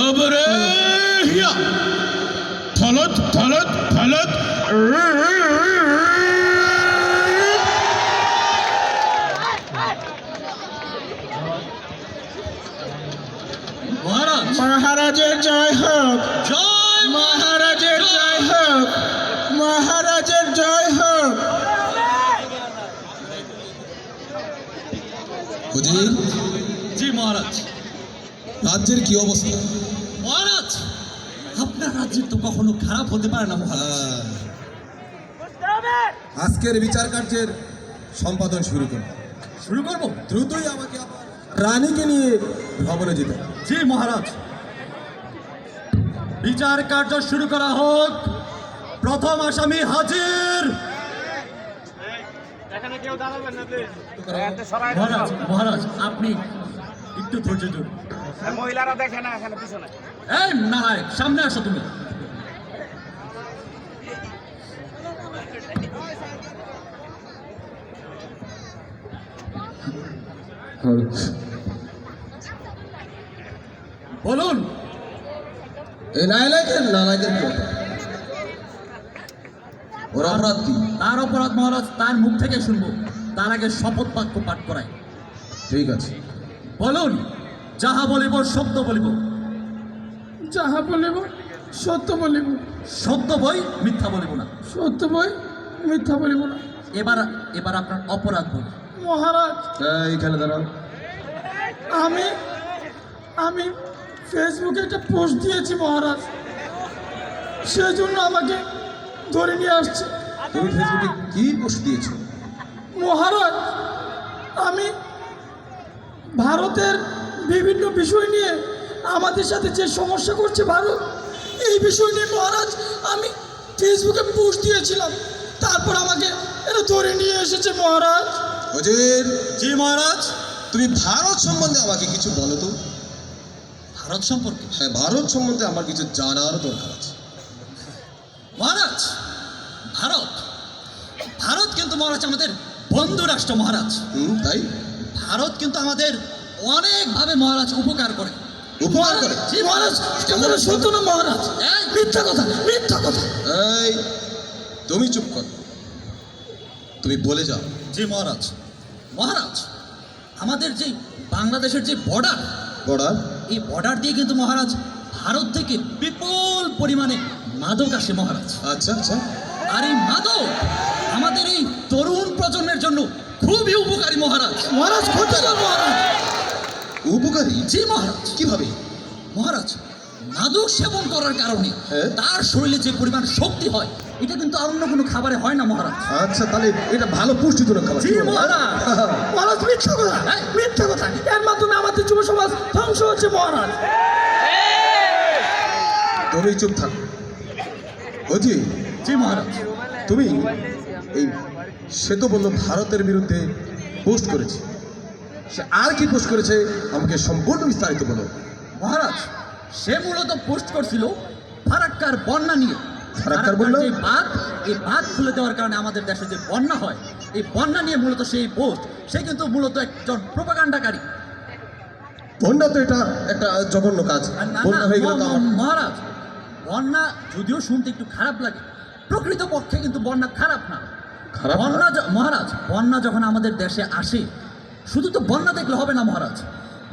Öbürü ya. Talat, talat, talat. মহারাজ মহারাজের জয় হোক জয় মহারাজের জয় হোক মহারাজের জয় হোক হুজুর জি মহারাজ রাজ্যের কি অবস্থা? মহারাজ আপনার রাজ্যের তো কখনো খারাপ হতে পারে না মহারাজ। আজকের বিচার কার্যের সম্পাদন শুরু করুন শুরু করব? দ্রুতই আমাকে রানীকে নিয়ে ভবনে যেতে জি মহারাজ। বিচার কার্য শুরু করা হোক। প্রথম আসামি হাজির। মহারাজ মহারাজ আপনি একটু ধৈর্য ধরুন। মহিলারা দেখে না এখানে পিছনে। এই নারায়ণ সামনে আসো তুমি। বলুন ওর অপরাধ কি? তার অপরাধ মহারাজ তার মুখ থেকে শুনব। তার আগে শপথ বাক্য পাঠ করায় ঠিক আছে। বলুন যাহা বলিব সত্য বলিব। যাহা বলিব সত্য বলিব। সত্য বই মিথ্যা বলিব না। সত্য বই মিথ্যা বলিব না। এবার এবার আপনার অপরাধ বলি মহারাজ এইখানে দাঁড়ান আমি আমি ফেসবুকে একটা পোস্ট দিয়েছি মহারাজ। সেই জন্য আমাকে ধরে নিয়ে আসছে। তুমি ফেসবুকে কি পোস্ট দিয়েছ? মহারাজ আমি ভারতের বিভিন্ন বিষয় নিয়ে আমাদের সাথে যে সমস্যা করছে ভারত এই বিষয় নিয়ে মহারাজ আমি ফেসবুকে পোস্ট দিয়েছিলাম। তারপর আমাকে এটা ধরে নিয়ে এসেছে মহারাজ। হুজির জি মহারাজ। তুমি ভারত সম্বন্ধে আমাকে কিছু বলো তো। ভারত সম্পর্কে? হ্যাঁ ভারত সম্বন্ধে আমার কিছু জানার দরকার আছে। মহারাজ ভারত ভারত কিন্তু মহারাজ আমাদের বন্ধু রাষ্ট্র মহারাজ। তাই? ভারত কিন্তু আমাদের অনেকভাবে মহারাজ উপকার করে। উপকার করে? জি মহারাজ কথাটা সত্য না মহারাজ? এই, মিথ্যা কথা মিথ্যা কথা। এই তুমি চুপ কর। তুমি বলে যাও। জি মহারাজ। মহারাজ আমাদের যে বাংলাদেশের যে বর্ডার বর্ডার? এই বর্ডার দিয়ে কিন্তু মহারাজ ভারত থেকে বিপুল পরিমাণে মাদক আসে মহারাজ। আচ্ছা আচ্ছা। আর এই মাদক আমাদের এই তরুণ প্রজন্মের জন্য খুবই উপকারী মহারাজ। মহারাজ ক্ষতিকর মহারাজ। উপকারী? জি মহারাজ। কীভাবে? মহারাজ মাদক সেবন করার কারণে হ্যাঁ? তার শরীরে যে পরিমাণ শক্তি হয় এটা কিন্তু আর অন্য কোনো খাবারে হয় না মহারাজ। আচ্ছা তাহলে এটা ভালো পুষ্টিজনক খাবার। জি মহারাজ। মহারাজ মিথ্যা কথা। হ্যাঁ? মিথ্যা কথা। এর মাধ্যমে আমাদের যুব সমাজ ধ্বংস হচ্ছে মহারাজ। তুমি চুপ থাকো। বুঝি জি মহারাজ। তুমি এই সে তো বলল ভারতের বিরুদ্ধে পোস্ট করেছে। সে আর কি পোস্ট করেছে আমাকে সম্পূর্ণ বিস্তারিত বলো। মহারাজ সে মূলত পোস্ট করছিল ফারাক্কার বন্যা নিয়ে। ফারাক্কার বন্যা? যে বাঁধ এই বাঁধ খুলে দেওয়ার কারণে আমাদের দেশে যে বন্যা হয় এই বন্যা নিয়ে মূলত সেই পোস্ট সে কিন্তু মূলত একজন প্রোপাগান্ডাকারী বন্যা তো এটা একটা জঘন্য কাজ। বন্যা হয়ে গেলে মহারাজ বন্যা যদিও শুনতে একটু খারাপ লাগে প্রকৃত পক্ষে কিন্তু বন্যা খারাপ না। খারাপ বন্যা মহারাজ বন্যা যখন আমাদের দেশে আসে শুধু তো বন্যা দেখলে হবে না মহারাজ।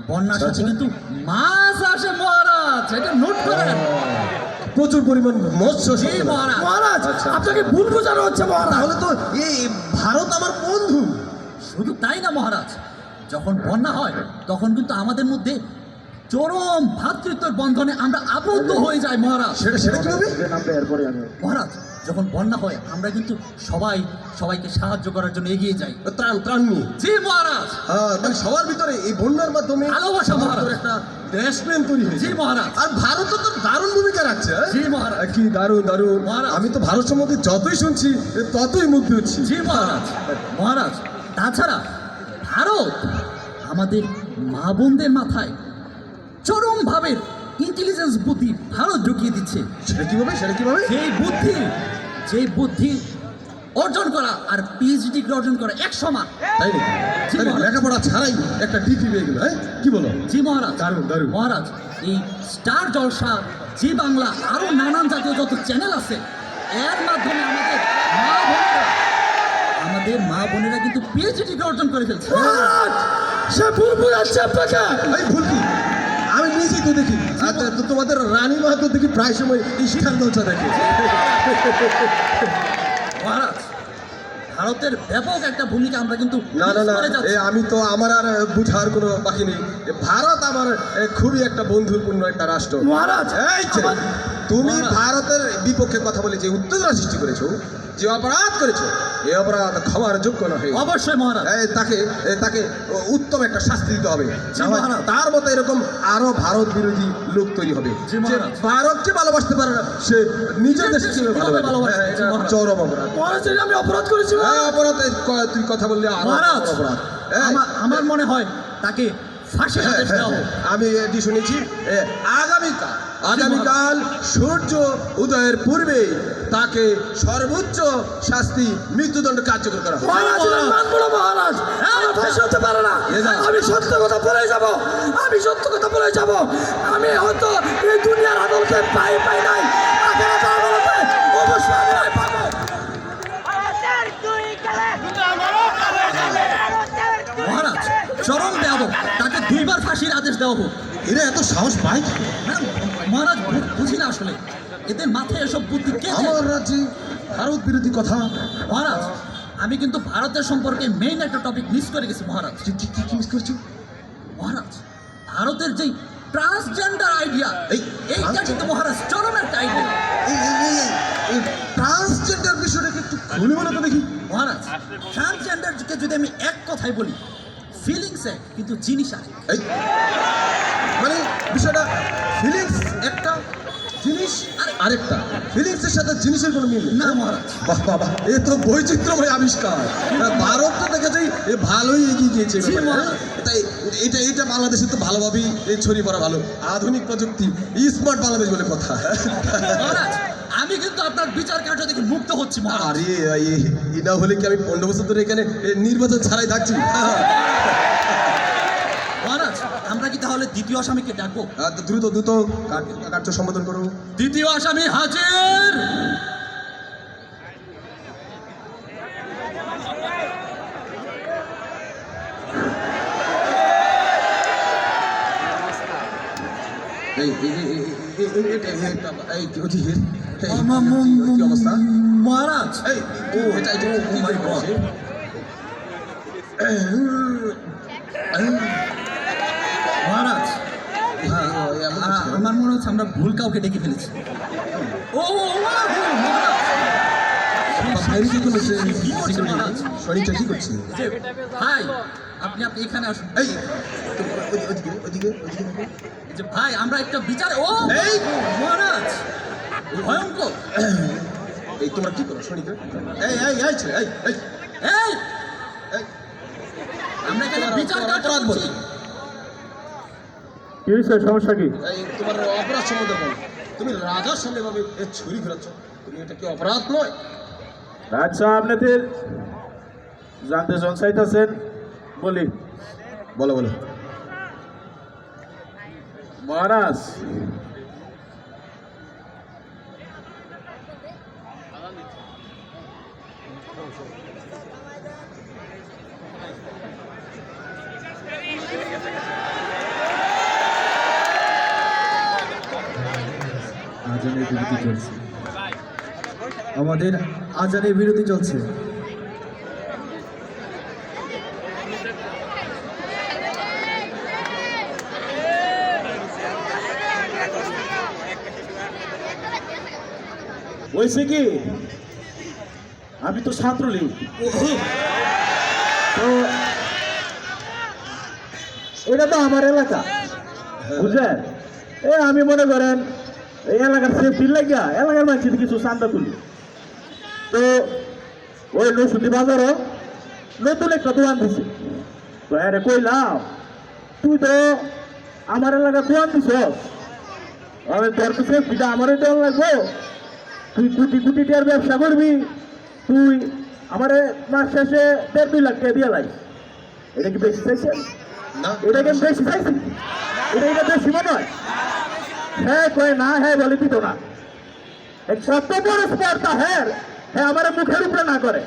বন্যার সাথে আচ্ছা। কিন্তু মাছ আসে মহারাজ এটা নোট করেন প্রচুর পরিমাণ মৎস্য মহারাজ। মহারাজ আচ্ছা। আপনাকে ভুল বোঝানো হচ্ছে মহারাজ। তাহলে তো এই ভারত আমার বন্ধু। শুধু তাই না মহারাজ যখন বন্যা হয় তখন কিন্তু আমাদের মধ্যে চরম ভ্রাতৃত্বের বন্ধনে আমরা আবদ্ধ হয়ে যাই মহারাজ। সেটা সেটা কীভাবে? মহারাজ যখন বন্যা হয় আমরা কিন্তু সবাই সবাইকে সাহায্য করার জন্য এগিয়ে যাই। ত্রাণ ত্রাণ নিয়ে জি মহারাজ! হ্যাঁ মানে সবার ভিতরে এই বন্যার মাধ্যমে ভালোবাসা মহারাজ। একটা দেশপ্রেম তৈরি হয়েছে। জি মহারাজ! আর ভারত তো দারুণ ভূমিকা রাখছে হ্যাঁ? জি মহারাজ! কি দারুণ দারুণ। আমি তো ভারত সম্বন্ধে যতই শুনছি ততই মুগ্ধ হচ্ছি। জি মহারাজ! মহারাজ! তাছাড়া ভারত আমাদের মা বোনদের মাথায় চরম ভাবের ইন্টেলিজেন্স বুদ্ধি ভারত ঢুকিয়ে দিচ্ছে। সেটা কীভাবে সেটা কীভাবে? সেই বুদ্ধি যে বুদ্ধি অর্জন করা আর পিএইচডি ডিগ্রি অর্জন করা এক সমান। তাই নাকি। লেখাপড়া ছাড়াই একটা ডিগ্রি পেয়ে গেল হ্যাঁ? কি বলো? জি মহারাজ। দারুণ, দারুণ। মহারাজ এই স্টার জলসা জি বাংলা আরও নানান জাতীয় যত চ্যানেল আছে এর মাধ্যমে আমাদের মা বোনেরা আমাদের মা বোনেরা কিন্তু পিএইচডি ডিগ্রি অর্জন করে ফেলছে। সে ভুল আপনাকে। এই ভুল কি? আমি তো দেখি। আচ্ছা, তো তোমাদের রানী মাহাতো দেখি প্রায় সময় শিখান দলসা দেখে। মহারাজ ভারতের ব্যাপক একটা ভূমিকা আমরা কিন্তু না না না এ আমি তো আমার আর বুঝার কোনো বাকি নেই। ভারত আমার খুবই একটা বন্ধুপূর্ণ একটা রাষ্ট্র। মহারাজ এই যে, আমার- তুমি ভারতের বিপক্ষে কথা বলে যে উত্তেজনা সৃষ্টি করেছ যে অপরাধ করেছ এই অপরাধ ক্ষমার যোগ্য নহে অবশ্যই মহারাজ। তাকে এ, তাকে উত্তম একটা শাস্তি দিতে হবে। হয়। তার মতো এরকম আরও ভারত বিরোধী লোক তৈরি হবে। ভারতকে ভালোবাসতে পারে না সে নিজের দেশে? হ্যাঁ। চরম অপরাধ। আমি অপরাধ করেছি হ্যাঁ অপরাধ তুই কথা বললে অপরাধ। এই, আমার মনে হয় তাকে ফাঁসি হ্যাঁ, হ্যাঁ, হ্যাঁ, আমি এটি শুনেছি এ, আগামীকাল আগামীকাল সূর্য উদয়ের পূর্বে তাকে সর্বোচ্চ শাস্তি মৃত্যুদণ্ড কার্যকর করা মহারাজ হতে পারে না। আমি সত্য কথা বলে যাব। আমি সত্য কথা বলে যাব। আমি হয়তো এই দুনিয়ার আদলতে পাই পাই নাই। অবশ্যই আমি পাবো। মহারাজ চরম দেওয়া তাকে দুইবার ফাঁসির আদেশ দেওয়া হোক। এরা এত সাহস পায়? মহারাজ বুঝি না আসলে। এদের মাথায় এসব বুদ্ধি কে? আমার রাজ্যে ভারত বিরোধী কথা। মহারাজ আমি কিন্তু ভারতের সম্পর্কে মেইন একটা টপিক মিস করে গেছি মহারাজ। কি কি মিস করছ? মহারাজ ভারতের যেই ট্রান্সজেন্ডার আইডিয়া এই, এইটা কিন্তু মহারাজ চরম একটা আইডিয়া এই ট্রান্সজেন্ডার বিষয়টাকে একটু খুলে বলে তো দেখি। মহারাজ ট্রান্সজেন্ডারকে যদি আমি এক কথায় বলি ফিলিংস কিন্তু জিনিস আছে। এই। মানে বিষয়টা ফিলিংস একটা জিনিস আর আরেকটা। ফিলিংসের সাথে জিনিসের কোনো মিল না মহারাজ। বাহ বাহ এ তো বৈচিত্র্যময় আবিষ্কার। ভারত তো দেখা যায় এ ভালোই এগিয়ে গিয়েছে। হ্যাঁ? তাই এটা এটা বাংলাদেশে তো ভালোভাবেই এই ছড়িয়ে পড়া ভালো। আধুনিক প্রযুক্তি স্মার্ট বাংলাদেশ বলে কথা। মহারাজ আমি কিন্তু আপনার বিচার কার্য থেকে মুক্ত হচ্ছি আরে এ- এ হলে কি আমি পনেরো বছর ধরে এখানে নির্বাচন ছাড়াই থাকছি? আমরা কি তাহলে দ্বিতীয় আসামিকে ডাকবো দ্রুত দ্রুত কার্য- সম্বোধন করো দ্বিতীয় আসামি হাজির এই- এই- এই- এই- এই- এই কি হচ্ছে? এই, ম- ম- কি অবস্থা মহারাজ এই ও এটা এটা ও মাই গড মহারাজ হ্যাঁ আ- আমার মনে ভুল কাউকে ডেকে ফেলেছি ও আপনি আপনি এখানে আসুন এই। যে ভাই আমরা একটা বিচার ও! মহারাজ ভয়ঙ্কর এই তোমরা করো এই আমরা বিচার। কি হয়েছে সমস্যা কি? তোমার অপরাধ সম্বন্ধে বলো। তুমি রাজার সামনে ভাবে ছুরি ফেরাচ্ছ তুমি এটা কি অপরাধ নয়? আচ্ছা আপনাদের জানতে জন চাইতেছেন বলি। বলো বলো। মহারাজ আজানের বিরতি চলছে। আমাদের আজানের বিরতি চলছে। হয়েছে কি? আমি তো ছাত্রলীগ। এটা তো আমার এলাকা, বুঝলেন? এ, আমি মনে করেন এলাকার সেফটির লাগিয়া এলাকার মানুষের কিছু চান্দা তুলি তো ওই নসুতি বাজারও নতুন একটা দোকান দিছে। তো আরে কইলাম তুই তো আমার এলাকার দোকান দিছ আমি তোর তো সেফটিটা আমারই দেওয়া লাগবো। তুই কোটি কোটি টাকার ব্যবসা করবি। তুই আমার মাস শেষে দেড় দুই লাখ টাকা দিয়ে লাই এটা কি বেশি চাইছেন? না। এটা কি বেশি চাইছি এটা এটা বেশি মনে হয়? হ্যাঁ কয়ে না হ্যাঁ বলে দিত না কত বড় হ্যাঁ হ্যাঁ আমার মুখের উপরে না করে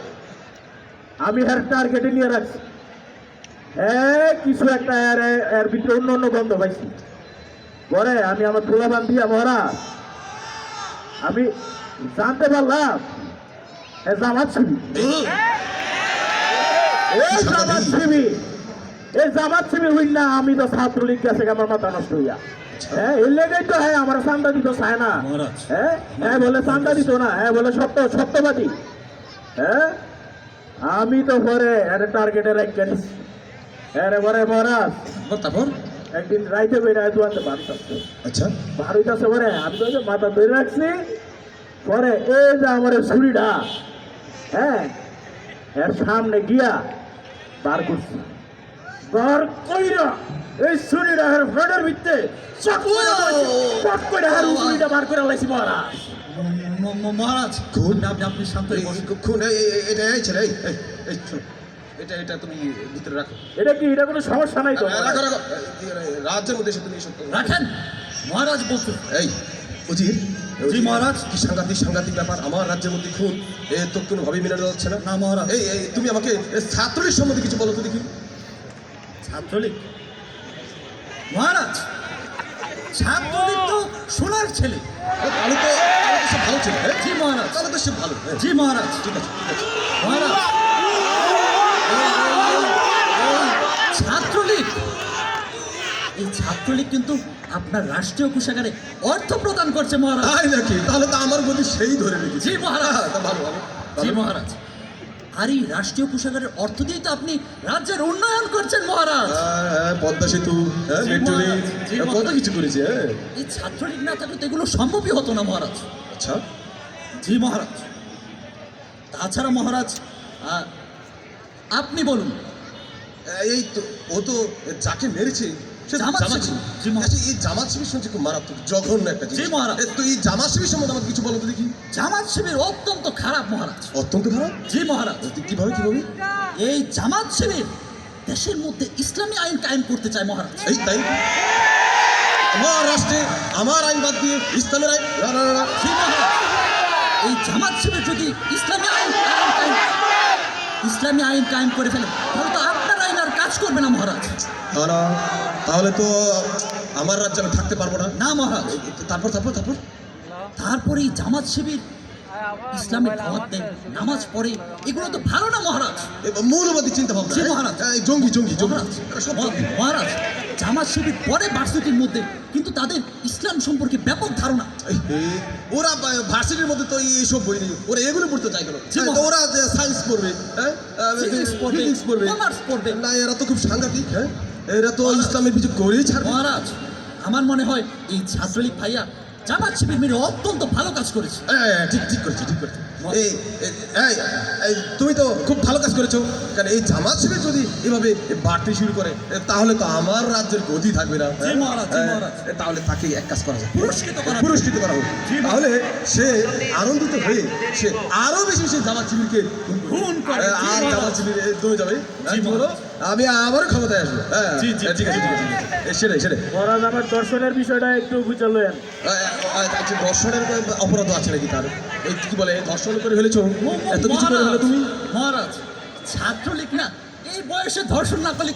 আমি হ্যার টার্গেটে নিয়ে রাখছি হ্যাঁ কিছু একটা এর ভিতরে অন্য অন্য গন্ধ পাইছি পরে আমি আমার তুলা বান্ধিয়া মরা আমি জানতে পারলাম জামাত শিবি এই জামাত শিবি এই জামাত শিবি হইল না আমি তো ছাত্রলীগ গেছে আমার মাথা নষ্ট হইয়া হ্যাঁ এর লেগেই তো হ্যাঁ আমার চান্দা দিত চায় না। হ্যাঁ হ্যাঁ বলে চান্দা দিত না হ্যাঁ বলে সত্য সত্যবাদী। হ্যাঁ আমি তো পরে টার্গেটে রেখে নিচ্ছি পরে মহারাজ তারপর? একদিন রাইতে বেড়ে দুয়াতে আসছে আচ্ছা। পরে আমি তো মাথা ধরে রাখছি পরে এই যে আমার ছুরিটা হ্যাঁ এর সামনে গিয়া বার করছি। বার কইরা এই ছুরিটা এর ফেডের ভিতরে চট করে করে বার করে লাইছি মহারাজ। মহারাজ খুন? আপনি আপনি শান্ত খুন এটা এই ছেলে এই এটা এটা তুমি ভিতরে রাখো। এটা কি এটা কোনো সমস্যা নাই তো? রাখো রাখো এই, এই, রাজ্যের মধ্যে এসে তুমি এসব রাখেন। মহারাজ এই উজির জি, মহারাজ। কি সাংঘাতিক সাংঘাতিক ব্যাপার? আমার রাজ্যের মধ্যে খুন। এ তো কোনোভাবেই মেনে নেওয়া যাচ্ছে না। না, মহারাজ। এই এই তুমি আমাকে এ ছাত্রলীগ সম্বন্ধে কিছু বলো তো দেখি। ছাত্রলীগ? মহারাজ ছাত্রলীগ তো সোনার ছেলে। তাহলে তো সে ভালো ছিল হ্যাঁ? জি মহারাজ। তাহলে তো সে ভালো হ্যাঁ। জি মহারাজ। ঠিক আছে ঠিক আছে। মহারাজ। ছাত্রলীগ। এই ছাত্রলীগ কিন্তু আপনার রাষ্ট্রীয় কোষাগারে অর্থ প্রদান করছে মহারাজ। তাই নাকি? তাহলে তো আমার গতি সেই ধরে রেখেছি। জি মহারাজ। তা ভালো ভালো। জি মহারাজ। আর এই রাষ্ট্রীয় কোষাগারের অর্থ দিয়ে তো আপনি রাজ্যের উন্নয়ন করছেন মহারাজ। হ্যাঁ, হ্যাঁ, পদ্মা সেতু হ্যাঁ মেট্রো রেল, কত কিছু করেছে এই ছাত্রলীগ না থাকলে তো এগুলো সম্ভবই হতো না মহারাজ। আচ্ছা। জি মহারাজ। তাছাড়া মহারাজ আপনি বলুন। এই তো ও তো যাকে মেরেছে আচ্ছা, এই জামাত শিবির শুনছি খুব মারাত্মক জঘন্য একটা জিনিস। মহারাজ। তো এই জামাত শিবির সম্বন্ধে আমাকে কিছু বলো তো দেখি। জামাত শিবির অত্যন্ত খারাপ মহারাজ। অত্যন্ত খারাপ? জি মহারাজ। তো কীভাবে কীভাবে? এই জামাত শিবির দেশের মধ্যে ইসলামী আইন কায়েম করতে চায় মহারাজ। এই তাই? আমার রাষ্ট্রে আমার আইন বাদ দিয়ে ইসলামের আইন এই জামাত শিবির যদি ইসলামী আইন ইসলামী আইন কায়েম করে ফেলে তাহলে তো আপনার আইন আর কাজ করবে না মহারাজ। না, তাহলে তো আমার রাজ্যে আমি থাকতে পারব না। না মহারাজ তারপর তারপর তারপর। তারপরে জামাত শিবির ইসলামের দাওয়াত দেয় নামাজ পড়ে। এগুলো তো ভালো না মহারাজ? মৌলবাদী চিন্তা ভাবনা হ্যাঁ? মহারাজ। হ্যাঁ, জঙ্গি জঙ্গি মহারাজ। মহারাজ জামাত শিবির পরে ভার্সিটির মধ্যে কিন্তু তাদের ইসলাম সম্পর্কে ব্যাপক ধারণা। ওরা ভার্সিটির মধ্যে তো এইসব বই নেই। ওরা এগুলো পড়তে চায় কেন? হ্যাঁ, ওরা সায়েন্স পড়বে হ্যাঁ? ফিজিক্স পড়বে। না এরা তো খুব সাংঘাতিক হ্যাঁ? এরা তো ইসলামের কিছু করেই ছাড়বে। মহারাজ আমার মনে হয় এই ছাত্রলীগ ভাইয়া জামাত শিবির মেরে অত্যন্ত ভালো কাজ করেছে। হ্যাঁ, হ্যাঁ, ঠিক ঠিক করেছে ঠিক করেছে। এই তুমি তো খুব ভালো কাজ করেছ। কারণ এই জামাত শিবির যদি এভাবে বাড়তে শুরু করে তাহলে তো আমার রাজ্যের গতি থাকবে না। হ্যাঁ? তাহলে তাকে এক কাজ করা যায়। পুরস্কৃত করা হোক। পুরস্কৃত করা হোক। তাহলে সে আনন্দিত হয়ে সে আরও বেশি সে জামাত শিবিরকে হ্যাঁ, আর জামাত শিবির দমে যাবে। হ্যাঁ, বলো? আমি আবার ক্ষমতায় আসব। হ্যাঁ ঠিক আছে ঠিক আছে সেটাই সেটাই। মহারাজ আমার দর্শনের বিষয়টা একটু বুঝালেন আচ্ছা ধর্ষণের অপরাধ আছে নাকি তার? কি বলে ধর্ষণ করে ফেলেছো? এত কিছু করে ফেলে তুমি? মহারাজ ছাত্রলীগ না এই বয়সে ধর্ষণ না করলে